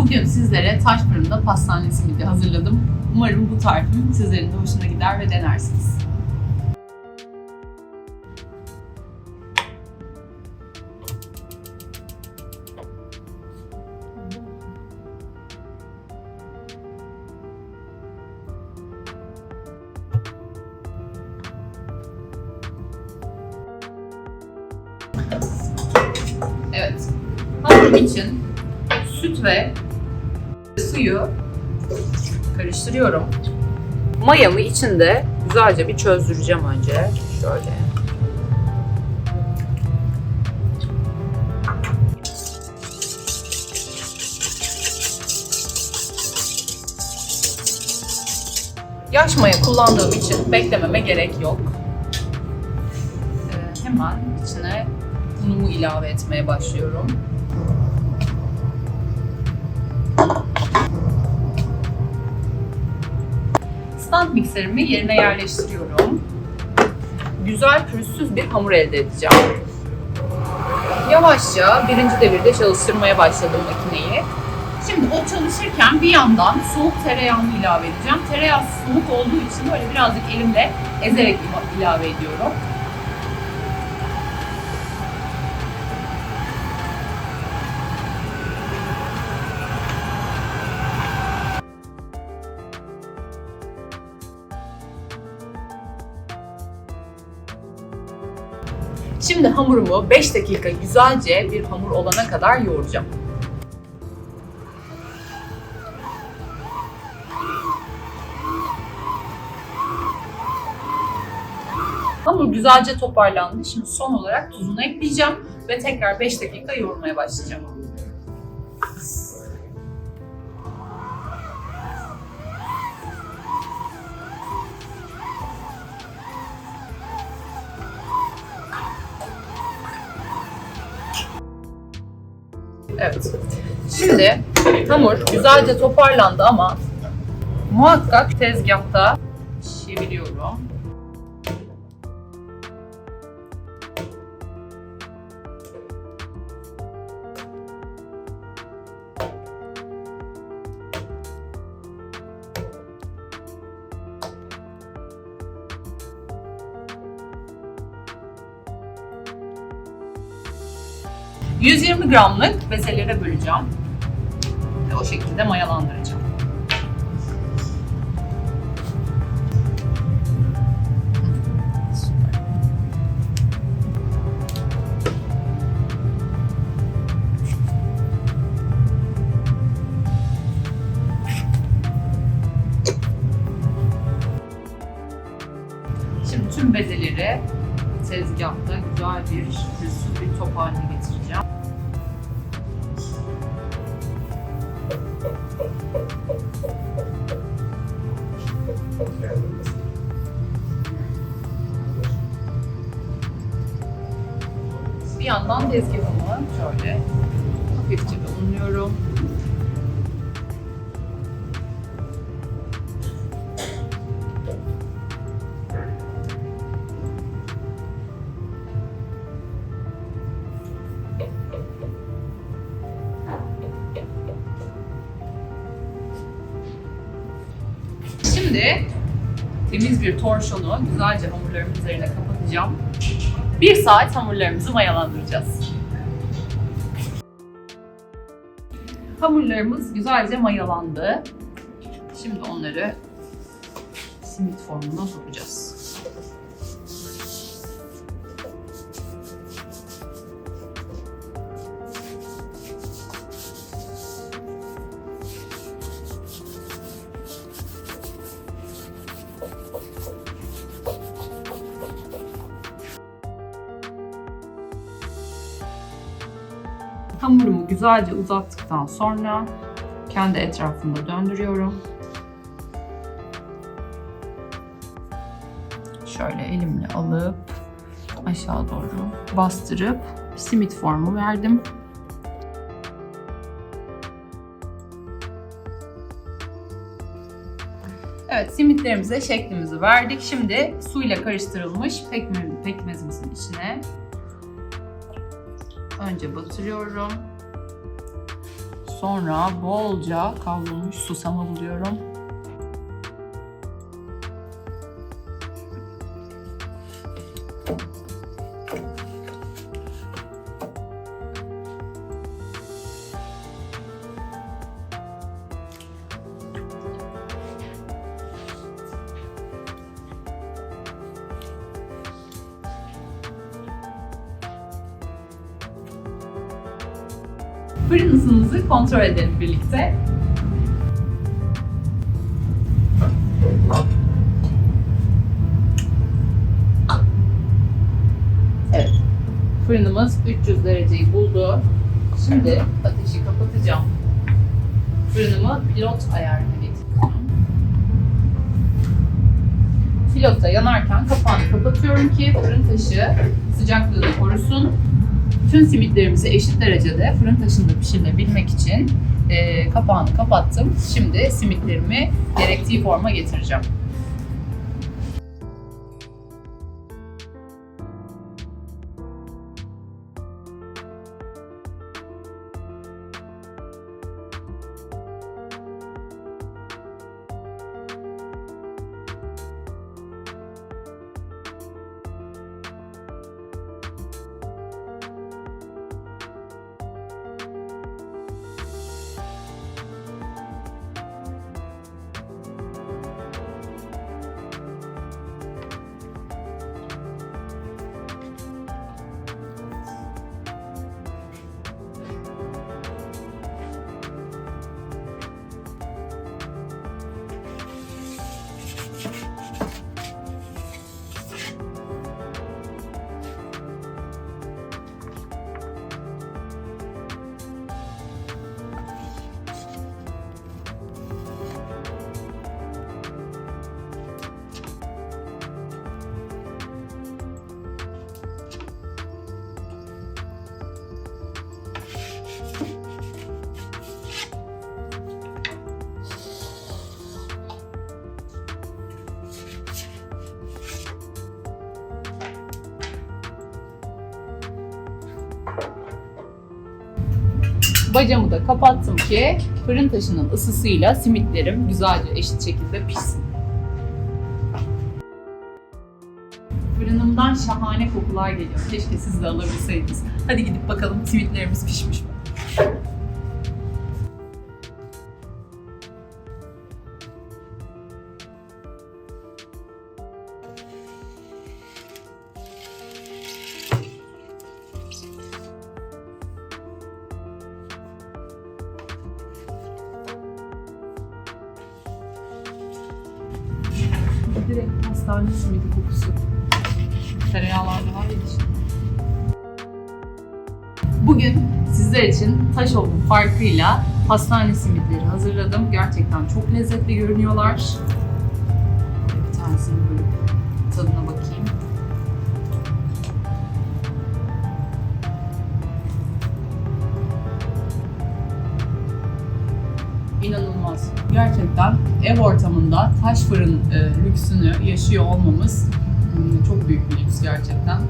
Bugün sizlere taş fırında pastane simidi hazırladım. Umarım bu tarifim sizlerin de hoşuna gider ve denersiniz. Evet. Hamur için süt ve suyu karıştırıyorum. Mayamı içinde güzelce bir çözdüreceğim önce. Şöyle. Yaş maya kullandığım için beklememe gerek yok. Ee, hemen içine unumu ilave etmeye başlıyorum. Stand mikserimi yerine yerleştiriyorum. Güzel pürüzsüz bir hamur elde edeceğim. Yavaşça birinci devirde çalıştırmaya başladım makineyi. Şimdi o çalışırken bir yandan soğuk tereyağını ilave edeceğim. Tereyağı soğuk olduğu için böyle birazcık elimle ezerek ilave ediyorum. Şimdi hamurumu 5 dakika güzelce bir hamur olana kadar yoğuracağım. Hamur güzelce toparlandı. Şimdi son olarak tuzunu ekleyeceğim ve tekrar 5 dakika yoğurmaya başlayacağım. Evet. Şimdi hamur güzelce toparlandı ama muhakkak tezgahta çeviriyorum. ...120 gramlık bezelere böleceğim. Ve o şekilde mayalandıracağım. Şimdi tüm bezeleri tezgahta güzel bir pürüzsüz bir top haline getireceğim. Bir yandan tezgahımı şöyle hafifçe bir unluyorum. Temiz bir torşonu güzelce hamurlarımın üzerine kapatacağım. Bir saat hamurlarımızı mayalandıracağız. Hamurlarımız güzelce mayalandı. Şimdi onları simit formuna sokacağız. Hamurumu güzelce uzattıktan sonra kendi etrafında döndürüyorum. Şöyle elimle alıp aşağı doğru bastırıp simit formu verdim. Evet simitlerimize şeklimizi verdik. Şimdi suyla karıştırılmış pekme- pekmezimizin içine önce batırıyorum. Sonra bolca kavrulmuş susama buluyorum. Fırın kontrol edelim birlikte. Evet. Fırınımız 300 dereceyi buldu. Şimdi ateşi kapatacağım. Fırınımı pilot ayarına getireceğim. Pilotta yanarken kapağını kapatıyorum ki fırın taşı sıcaklığını korusun Tüm simitlerimizi eşit derecede fırın taşında pişirilebilmek için e, kapağını kapattım. Şimdi simitlerimi gerektiği forma getireceğim. Bacamı da kapattım ki fırın taşının ısısıyla simitlerim güzelce eşit şekilde pişsin. Fırınımdan şahane kokular geliyor. Keşke siz de alabilseydiniz. Hadi gidip bakalım simitlerimiz pişmiş mi? Direkt hastane simidi kokusu. Tereyağlar da var ya. Bugün sizler için Taşoğlu'nun farkıyla hastane simitleri hazırladım. Gerçekten çok lezzetli görünüyorlar. Ev ortamında taş fırın e, lüksünü yaşıyor olmamız hmm, çok büyük bir lüks gerçekten.